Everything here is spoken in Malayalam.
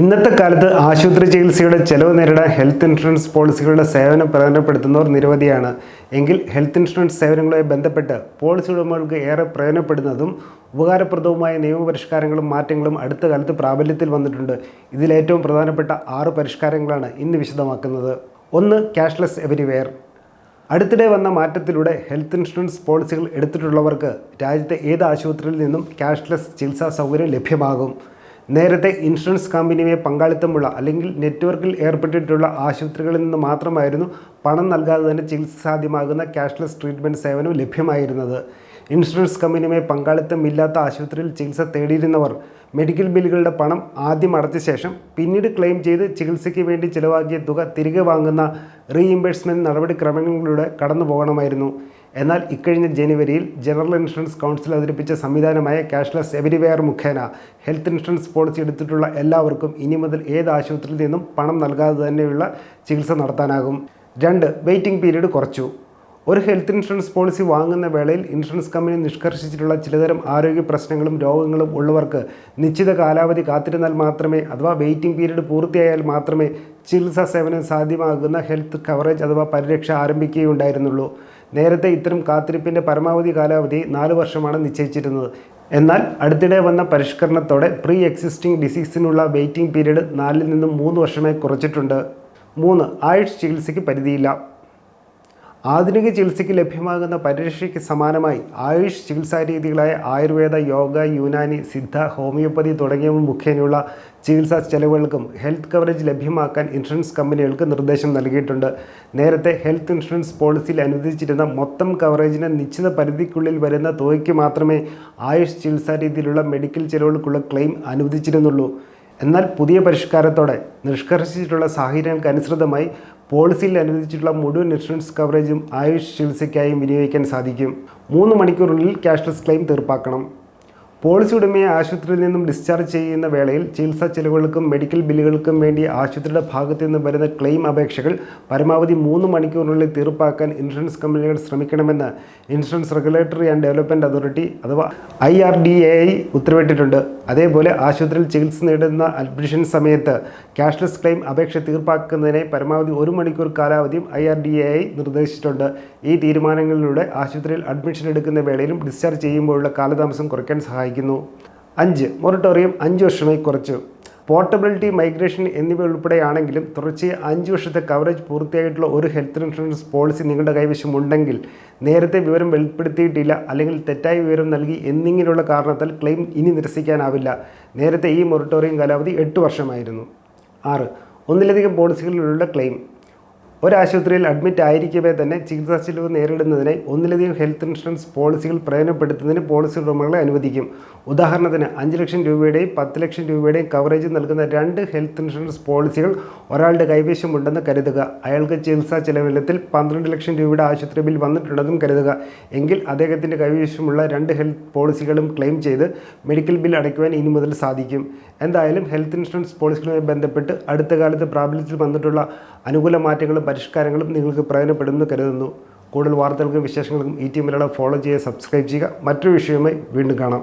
ഇന്നത്തെ കാലത്ത് ആശുപത്രി ചികിത്സയുടെ ചെലവ് നേരിടാൻ ഹെൽത്ത് ഇൻഷുറൻസ് പോളിസികളുടെ സേവനം പ്രയോജനപ്പെടുത്തുന്നവർ നിരവധിയാണ്. എങ്കിൽ ഹെൽത്ത് ഇൻഷുറൻസ് സേവനങ്ങളുമായി ബന്ധപ്പെട്ട് പോളിസി ഉടമകൾക്ക് ഏറെ പ്രയോജനപ്പെടുന്നതും ഉപകാരപ്രദവുമായ നിയമപരിഷ്കാരങ്ങളും മാറ്റങ്ങളും അടുത്ത കാലത്ത് പ്രാബല്യത്തിൽ വന്നിട്ടുണ്ട്. ഇതിലേറ്റവും പ്രധാനപ്പെട്ട ആറ് പരിഷ്കാരങ്ങളാണ് ഇന്ന് വിശദമാക്കുന്നത്. ഒന്ന് ക്യാഷ്ലെസ് എവരിവെയർ. അടുത്തിടെ വന്ന മാറ്റത്തിലൂടെ ഹെൽത്ത് ഇൻഷുറൻസ് പോളിസികൾ എടുത്തിട്ടുള്ളവർക്ക് രാജ്യത്തെ ഏത് ആശുപത്രിയിൽ നിന്നും ക്യാഷ്ലെസ് ചികിത്സാ സൗകര്യം ലഭ്യമാകും? നേരത്തെ ഇൻഷുറൻസ് കമ്പനിയുമായി പങ്കാളിത്തമുള്ള അല്ലെങ്കിൽ നെറ്റ്വർക്കിൽ ഏർപ്പെട്ടിട്ടുള്ള ആശുപത്രികളിൽ നിന്ന് മാത്രമായിരുന്നു പണം നൽകാതെ തന്നെ ചികിത്സ സാധ്യമാകുന്ന ക്യാഷ്ലെസ് ട്രീറ്റ്മെന്റ് സേവനം ലഭ്യമായിരുന്നത്. ഇൻഷുറൻസ് കമ്പനിയുമായി പങ്കാളിത്തമില്ലാത്ത ആശുപത്രിയിൽ ചികിത്സ തേടിയിരുന്നവർ മെഡിക്കൽ ബില്ലുകളുടെ പണം ആദ്യം അടച്ച ശേഷം പിന്നീട് ക്ലെയിം ചെയ്ത് ചികിത്സയ്ക്ക് വേണ്ടി ചിലവാക്കിയ തുക തിരികെ വാങ്ങുന്ന റീഇംബേഴ്സ്മെന്റ് നടപടിക്രമങ്ങളിലൂടെ കടന്നു പോകണമായിരുന്നു എന്നാൽ ഇക്കഴിഞ്ഞ ജനുവരിയിൽ ജനറൽ ഇൻഷുറൻസ് കൗൺസിൽ അവതരിപ്പിച്ച സംവിധാനമായ ക്യാഷ്ലെസ് എവരിവെയർ മുഖേന ഹെൽത്ത് ഇൻഷുറൻസ് പോളിസി എടുത്തിട്ടുള്ള എല്ലാവർക്കും ഇനി മുതൽ ഏത് ആശുപത്രിയിൽ നിന്നും പണം നൽകാതെ തന്നെയുള്ള ചികിത്സ നടത്താനാകും. രണ്ട് വെയിറ്റിംഗ് പീരീഡ് കുറച്ചു. ഒരു ഹെൽത്ത് ഇൻഷുറൻസ് പോളിസി വാങ്ങുന്ന വേളയിൽ ഇൻഷുറൻസ് കമ്പനി നിഷ്കർഷിച്ചിട്ടുള്ള ചിലതരം ആരോഗ്യ പ്രശ്നങ്ങളും രോഗങ്ങളും ഉള്ളവർക്ക് നിശ്ചിത കാലാവധി കാത്തിരുന്നാൽ മാത്രമേ അഥവാ വെയിറ്റിംഗ് പീരീഡ് പൂർത്തിയായാൽ മാത്രമേ ചികിത്സാ സേവനം സാധ്യമാകുന്ന ഹെൽത്ത് കവറേജ് അഥവാ പരിരക്ഷ ആരംഭിക്കുകയുണ്ടായിരുന്നുള്ളൂ. നേരത്തെ ഇത്തരം കാത്തിരിപ്പിന്റെ പരമാവധി കാലാവധി നാല് വർഷമാണ് നിശ്ചയിച്ചിരുന്നത്. എന്നാൽ അടുത്തിടെ വന്ന പരിഷ്കരണത്തോടെ പ്രീ എക്സിസ്റ്റിംഗ് ഡിസീസിനുള്ള വെയിറ്റിംഗ് പീരീഡ് നാലിൽ നിന്നും മൂന്ന് വർഷമായി കുറച്ചിട്ടുണ്ട്. മൂന്ന് ആയുഷ് ചികിത്സയ്ക്ക് പരിധിയില്ല. ആധുനിക ചികിത്സയ്ക്ക് ലഭ്യമാകുന്ന പരിരക്ഷയ്ക്ക് സമാനമായി ആയുഷ് ചികിത്സാ രീതികളായ ആയുർവേദ യോഗ യുനാനി സിദ്ധ ഹോമിയോപ്പതി തുടങ്ങിയവ മുഖേനയുള്ള ചികിത്സാ ചെലവുകൾക്കും ഹെൽത്ത് കവറേജ് ലഭ്യമാക്കാൻ ഇൻഷുറൻസ് കമ്പനികൾക്ക് നിർദ്ദേശം നൽകിയിട്ടുണ്ട്. നേരത്തെ ഹെൽത്ത് ഇൻഷുറൻസ് പോളിസിയിൽ അനുവദിച്ചിരുന്ന മൊത്തം കവറേജിന് നിശ്ചിത പരിധിക്കുള്ളിൽ വരുന്ന തുകയ്ക്ക് മാത്രമേ ആയുഷ് ചികിത്സാ രീതിയിലുള്ള മെഡിക്കൽ ചെലവുകൾക്കുള്ള ക്ലെയിം അനുവദിച്ചിരുന്നുള്ളൂ. എന്നാൽ പുതിയ പരിഷ്കാരത്തോടെ നിഷ്കർഷിച്ചിട്ടുള്ള സാഹചര്യങ്ങൾക്ക് അനുസൃതമായി പോളിസിയിൽ അനുവദിച്ചിട്ടുള്ള മുഴുവൻ ഇൻഷുറൻസ് കവറേജും ആയുഷ് ചികിത്സയ്ക്കായും വിനിയോഗിക്കാൻ സാധിക്കും. മൂന്ന് മണിക്കൂറിനുള്ളിൽ ക്യാഷ്ലെസ് ക്ലെയിം തീർപ്പാക്കണം. പോളിസി ഉടമയെ ആശുപത്രിയിൽ നിന്നും ഡിസ്ചാർജ് ചെയ്യുന്ന വേളയിൽ ചികിത്സാ ചെലവുകൾക്കും മെഡിക്കൽ ബില്ലുകൾക്കും വേണ്ടി ആശുപത്രിയുടെ ഭാഗത്തു നിന്ന് വരുന്ന ക്ലെയിം അപേക്ഷകൾ പരമാവധി മൂന്ന് മണിക്കൂറിനുള്ളിൽ തീർപ്പാക്കാൻ ഇൻഷുറൻസ് കമ്പനികൾ ശ്രമിക്കണമെന്ന് insurance regulatory and development authority അഥവാ I R D A I ഉത്തരവിട്ടിട്ടുണ്ട്. അതേപോലെ ആശുപത്രിയിൽ ചികിത്സ നേടുന്ന അഡ്മിഷൻ സമയത്ത് ക്യാഷ്ലെസ് ക്ലെയിം അപേക്ഷ തീർപ്പാക്കുന്നതിനെ പരമാവധി ഒരു മണിക്കൂർ കാലാവധിയും I R D A I നിർദ്ദേശിച്ചിട്ടുണ്ട്. ഈ തീരുമാനങ്ങളിലൂടെ ആശുപത്രിയിൽ അഡ്മിഷൻ എടുക്കുന്ന വേളയിലും ഡിസ്ചാർജ് ചെയ്യുമ്പോഴുള്ള കാലതാമസം കുറയ്ക്കാൻ സഹായിക്കുന്നു. അഞ്ച് മൊറട്ടോറിയം അഞ്ച് വർഷമായി കുറച്ചു. പോർട്ടബിലിറ്റി മൈഗ്രേഷൻ എന്നിവ ഉൾപ്പെടെയാണെങ്കിലും തുടർച്ചയായി അഞ്ച് വർഷത്തെ കവറേജ് പൂർത്തിയായിട്ടുള്ള ഒരു ഹെൽത്ത് ഇൻഷുറൻസ് പോളിസി നിങ്ങളുടെ കൈവശം ഉണ്ടെങ്കിൽ നേരത്തെ വിവരം വെളിപ്പെടുത്തിയിട്ടില്ല അല്ലെങ്കിൽ തെറ്റായ വിവരം നൽകി എന്നിങ്ങനെയുള്ള കാരണത്താൽ ക്ലെയിം ഇനി നിരസിക്കാനാവില്ല. നേരത്തെ ഈ മൊറട്ടോറിയം കാലാവധി എട്ട് വർഷമായിരുന്നു. ആറ് ഒന്നിലധികം പോളിസികളിലുള്ള ക്ലെയിം ഒരാശുപത്രിയിൽ അഡ്മിറ്റ് ആയിരിക്കവേ തന്നെ ചികിത്സാ ചെലവ് നേരിടുന്നതിനായി ഒന്നിലധികം ഹെൽത്ത് ഇൻഷുറൻസ് പോളിസികൾ പ്രയോജനപ്പെടുത്തുന്നതിന് പോളിസി ഉടമകളെ അനുവദിക്കും. ഉദാഹരണത്തിന് അഞ്ച് ലക്ഷം രൂപയുടെയും പത്ത് ലക്ഷം രൂപയുടെയും കവറേജ് നൽകുന്ന രണ്ട് ഹെൽത്ത് ഇൻഷുറൻസ് പോളിസികൾ ഒരാളുടെ കൈവശമുണ്ടെന്ന് കരുതുക. അയാൾക്ക് ചികിത്സാ ചെലവിലത്തിൽ പന്ത്രണ്ട് ലക്ഷം രൂപയുടെ ആശുപത്രി ബിൽ വന്നിട്ടുണ്ടെന്നും കരുതുക. എങ്കിൽ അദ്ദേഹത്തിന്റെ കൈവശമുള്ള രണ്ട് ഹെൽത്ത് പോളിസികളും ക്ലെയിം ചെയ്ത് മെഡിക്കൽ ബിൽ അടയ്ക്കുവാൻ ഇനി മുതൽ സാധിക്കും. എന്തായാലും ഹെൽത്ത് ഇൻഷുറൻസ് പോളിസികളുമായി ബന്ധപ്പെട്ട് അടുത്ത കാലത്ത് പ്രാബല്യത്തിൽ വന്നിട്ടുള്ള അനുകൂല മാറ്റങ്ങളും പരിഷ്കാരങ്ങളും നിങ്ങൾക്ക് പ്രയോജനപ്പെടുമെന്ന് കരുതുന്നു. കൂടുതൽ വാർത്തകൾക്കും വിശേഷങ്ങൾക്കും ഈ ടി മലയാളം ഫോളോ ചെയ്യുക സബ്സ്ക്രൈബ് ചെയ്യുക. മറ്റൊരു വിഷയവുമായി വീണ്ടും കാണാം.